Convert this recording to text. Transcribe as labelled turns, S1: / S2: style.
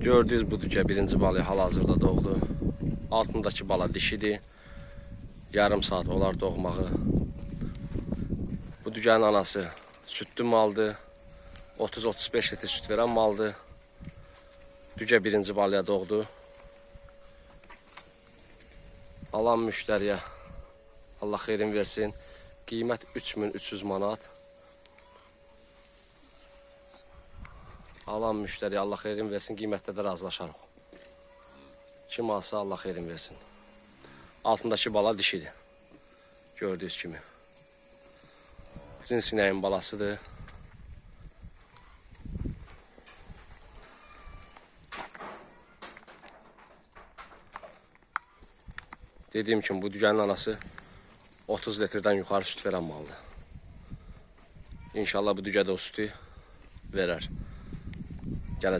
S1: Gördüyünüz bu düzə birinci balı hal-hazırda doğdu. Altındakı bala dişidir. Yarım saat olar doğmağı. Bu düzənin anası südlü maldır. 30-35 litr süt verən maldır. Düzə birinci balıya doğdu. Alan müştəriyə Allah xeyrin versin. Qiymət 3300 manat. Alan müştəriyə Allah xeyrin versin. Qiymətdə də razılaşarıq. Kim alsa Allah xeyrin versin. Altındakı bala dişidir. Gördüyünüz kimi. Cins inəyin balasıdır. Dediyim kimi bu düzənin anası 30 litrdən yuxarı süt verən maldır. İnşallah bu düzədə o sütü verər ya la